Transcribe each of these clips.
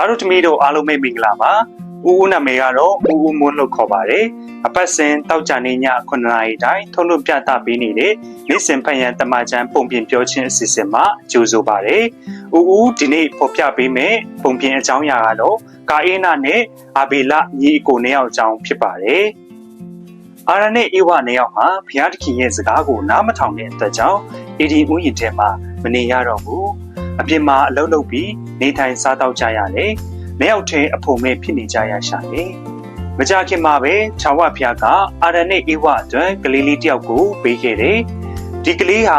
သားတို့သမီးတို့အားလုံးပဲမင်္ဂလာပါဦးဦးနာမည်ကတော့ဦးဦးမွန်းလို့ခေါ်ပါတယ်အပတ်စဉ်တောက်ကြနေည9နာရီတိုင်းထုံးလို့ပြသပေးနေတဲ့နေ့စဉ်ဖတ်ရန်တမချန်ပုံပြင်ပြောခြင်းအစီအစဉ်မှာကြိုဆိုပါတယ်ဦးဦးဒီနေ့ဖော်ပြပေးမယ်ပုံပြင်အကြောင်းအရာကတော့ကာအေးနာနဲ့အာဘေလညီအကိုနှစ်ယောက်အကြောင်းဖြစ်ပါတယ်အာရနဲ့အေဝနှစ်ယောက်ဟာဘုရားသခင်ရဲ့စကားကိုနားမထောင်တဲ့အတွက်ကြောင့်အေဒီဥယျာဉ်ထဲမှာမနေရတော့ဘူး အပြင်မှာအလုပ်လုပ်ပြီးနေထိုင်စားတောက်ကြရတယ်။နှစ်ယောက်ထဲအဖို့မဲ့ဖြစ်နေကြရရှာတယ်။မကြခင်မှာပဲခြာဝဖျားကအာရနဲ့အေဝအတွက်ကလေးလေးတယောက်ကိုပေးခဲ့တယ်။ဒီကလေးဟာ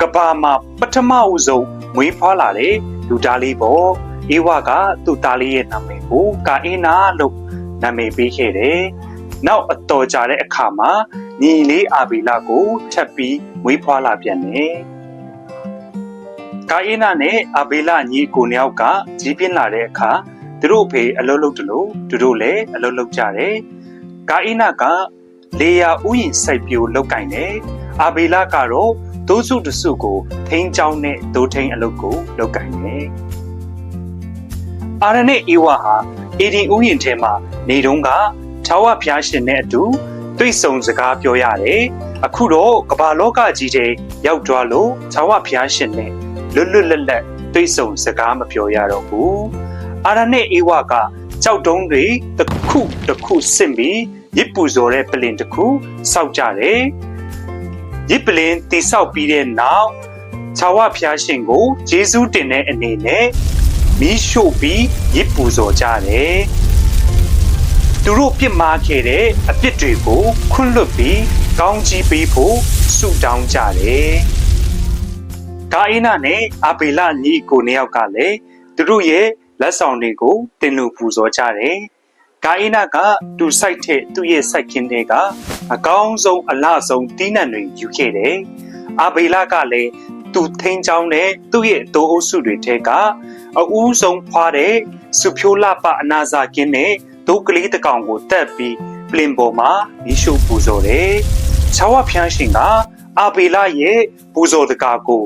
ကဘာမှာပထမဦးဆုံးမွေးဖွားလာတဲ့လူသားလေးပေါ့။အေဝကသူ့သားလေးရဲ့နာမည်ကိုကာအင်းနာလို့နာမည်ပေးခဲ့တယ်။နောက်အတော်ကြာတဲ့အခါမှာညီလေးအာဘီလာကိုထပ်ပြီးမွေးဖွားလာပြန်တယ်။ ကာအေးနာနဲ့အာဘေလာညီကိုနှစ်ယောက်ကကြီးပြင်းလာတဲ့အခါသူတို့အဖေအလုပ်လုပ်တယ်လို့သူတို့လည်းအလုပ်လုပ်ကြတယ်။ကာအေးနာကလေယာဥယျင်စိုက်ပျိုးလုပ်ကင်တယ်။အာဘေလာကတော့ဒိုးစုတစုကိုထိန်းချောင်းနဲ့ဒိုးထိန်အလုပ်ကိုလုပ်ကင်တယ်။အာရနဲ့အေဝါဟာအေဒီဥယျင်ထဲမှာနေတုန်းကခြာဝဖျားရှင်နဲ့အတူတွေ့ဆုံစကားပြောရတယ်။အခုတော့ကမ္ဘာလောကကြီးထဲရောက်သွားလို့ခြာဝဖျားရှင်နဲ့ လွတ်လွတ်လပ်လပ်တွေ့ဆုံစကားမပြောရတော့ဘူး။အာရနဲ့အေဝါကကြောက်တုံးတွေတစ်ခုတစ်ခုစစ်ပြီးရစ်ပူဇော်တဲ့ပလင်တစ်ခုစောက်ကြတယ်။ရစ်ပလင်တိဆောက်ပြီးတဲ့နောက်ခြာဝဖျားရှင်ကိုဂျေဇုတင်တဲ့အနေနဲ့မီးရှို့ပြီးရစ်ပူဇော်ကြတယ်။သူတို့ပြစ်မှားခဲ့တဲ့အပြစ်တွေကိုခွန့်လွတ်ပြီးကောင်းကြီးပေးဖို့ဆုတောင်းကြတယ်။ ကာအိနာနဲ့အာဘေလညီကိုနှစ်ယောက်ကလည်းသူတို့ရဲ့လက်ဆောင်တွေကိုတင်လူပူဇော်ကြတယ်။ကာအိနာကသူစိုက်တဲ့သူ့ရဲ့စိုက်ခင်းတွေကအကောင်းဆုံးအလှဆုံးတီးနှံတွေယူခဲ့တယ်။အာဘေလကလည်းသူထိန်းချောင်းတဲ့သူ့ရဲ့တိုးအုပ်စုတွေထဲကအဦးဆုံးဖွာတဲ့စုဖြိုးလပအနာစာကင်းနဲ့ဒုကလေးတစ်ကောင်ကိုတက်ပြီးပလင်ပေါ်မှာမိရှုပူဇော်တယ်။ချာဝဖျန်းရှင်ကအာဘေလရဲ့ပူဇော်တကာကို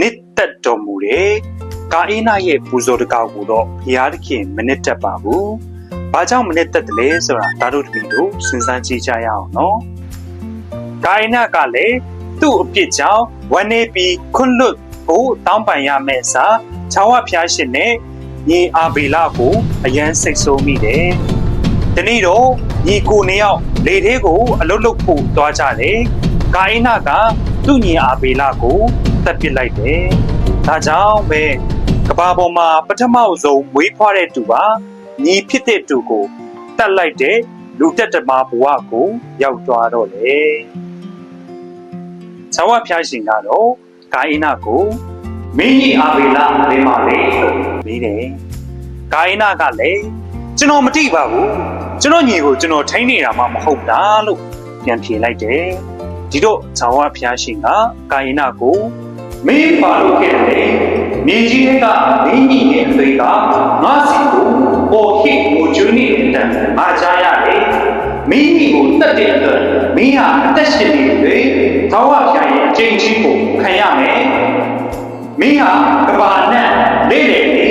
နစ်သက်တော်မူတယ်။ကာအိနာရဲ့ပူဇော်တကာကိုတော့ဘုရားသခင်မနစ်သက်ပါဘူး။ဘာကြောင့်မနစ်သက်တယ်လဲဆိုတာဒါတို့တပည့်တို့စဉ်းစားကြည့်ကြရအောင်နော်။ကာအိနာကလည်းသူ့အပြစ်ကြောင့်ဝမ်းနေပြီးခွန့်လွတ်ကိုတောင်းပန်ရမယ့်အစားချာဝဖျားရှင်နဲ့ညီအာဘေလာကိုအယမ်းစိတ်ဆိုးမိတယ်။ဒီနေ့တော့ညီကိုနှစ်ယောက်လေသေးကိုအလုတ်လုတ်ဖို့သွားကြတယ်။ကာအိနာကသူ့ညီအာဘေလာကို တပ်ပစ်လိုက်တယ်။ဒါကြောင့်ပဲကဘာပေါ်မှာပထမဆုံးမွေးဖွားတဲ့သူပါညီဖြစ်တဲ့သူကိုတတ်လိုက်တဲ့လူတက်တမဘဝကိုရောက်သွားတော့လေ။ဇဝဖျားရှင်ကတော့ဂိုင်းနာကိုမင်းကြီးအာဘေလာဘယ်မှာလဲလို့မေးတယ်။ဂိုင်းနာကလည်းကျွန်တော်မတိပါဘူး။ကျွန်တော်ညီကိုကျွန်တော်ထိန်းနေတာမှမဟုတ်တာလို့ပြန်ဖြေလိုက်တယ်။ဒီတော့ဇဝဖျားရှင်ကဂိုင်းနာကို မင်းပါလို့ခဲ့တယ်။မြေကြီးကမင်းကြီးရဲ့အသေးကငါစီကိုပေါ်ဟစ်ကိုကျွန်းနေတဲ့အတန်ငါကြားရတယ်။မင်းကြီးကိုတတ်တဲ့အတွက်မင်းဟာအသက်ရှင်နေတယ်။သောဝဖျားရဲ့အချိန်ချင်းကိုခံရမယ်။မင်းဟာကဘာနဲ့လေလေနေ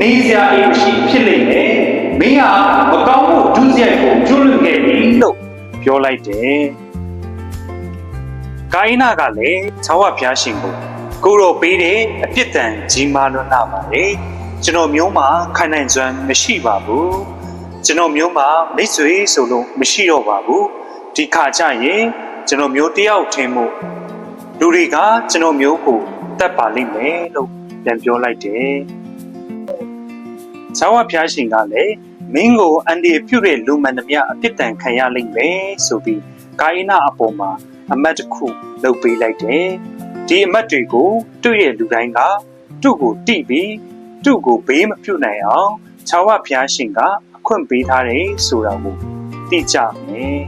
နေစရာအိမ်မရှိဖြစ်လိမ့်မယ်။မင်းဟာမကောင်းမှုဒုစရိုက်ကိုကျွလွန်ခဲ့ပြီလို့ပြောလိုက်တယ်။ကိုင်းနာကလည်းသောဝဖျားရှင်ကို ကိုရောပေးတဲ့အပြစ်ဒဏ်ကြီးမားလွန်းလာပါလေကျွန်တော်မျိုးမှာခံနိုင်စွမ်းမရှိပါဘူးကျွန်တော်မျိုးမှာမိတ်ဆွေဆိုလို့မရှိတော့ပါဘူးဒီခါကျရင်ကျွန်တော်မျိုးတယောက်ထင်မှုလူတွေကကျွန်တော်မျိုးကိုတတ်ပါလိမ့်မယ်လို့ပြန်ပြောလိုက်တယ်ဇောဝဖျားရှင်ကလည်းမင်းကိုအန်ဒီပြုတ်တဲ့လူမှန်သမျှအပြစ်ဒဏ်ခံရလိမ့်မယ်ဆိုပြီးကာယနာအပေါ်မှာအမတ်တစ်ခုလုပ်ပေးလိုက်တယ် ဒီအမတ်တွေကိုတွေ့တဲ့လူတိုင်းကသူ့ကိုတိပြီးသူ့ကိုဘေးမပြုတ်နိုင်အောင်ခြာဝဖျားရှင်ကအခွင့်ပေးထားတယ်ဆိုတာကိုသိကြမယ်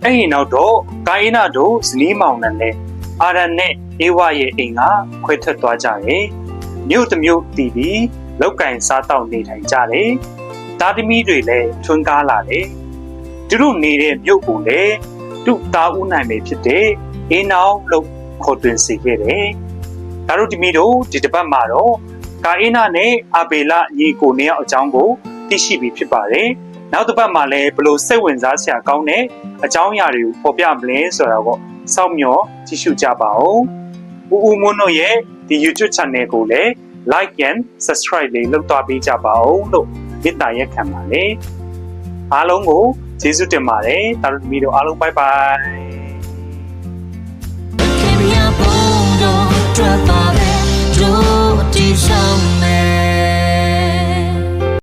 ။အဲ့ဒီနောက်တော့ကာယနာတို့ဇနီးမောင်နှံနဲ့အာရန်နဲ့အေဝရဲ့အိမ်ကခွဲထွက်သွားကြတယ်။မြို့တစ်မြို့တည်ပြီးလောက်ကင်စားတောက်နေထိုင်ကြတယ်။သားသမီးတွေလည်းထွန်းကားလာတယ်။သူတို့နေတဲ့မြို့ကိုလည်းသူ့သားဦးနိုင်ပဲဖြစ်တဲ့ အေးနောင်လို့ခေါ်တွင်စေခဲ့တယ်။ဒါတို့ဒီမီတို့ဒီတစ်ပတ်မှာတော့ကာအေးနာနဲ့အာဘေလညီကိုနှစ်ယောက်အကြောင်းကိုသိရှိပြီးဖြစ်ပါတယ်နောက်တစ်ပတ်မှာလည်းဘလို့စိတ်ဝင်စားစရာကောင်းတဲ့အကြောင်းအရာတွေကိုပေါ်ပြမလဲဆိုတာကိုစောင့်မျှော်ကြည့်ရှုကြပါဦးဦးဦးမွန်းတို့ရဲ့ဒီ YouTube channel ကိုလည်း like and subscribe လေးလုပ်သွားပေးကြပါဦးလို့မေတ္တာရက်ခံပါတယ်အားလုံးကိုကျေးဇူးတင်ပါတယ်တာတို့သမီးတို့အားလုံး bye bye ခင်ဗျာဘုံတော့ထွက်ပါပဲတို့တီဆောင်မယ်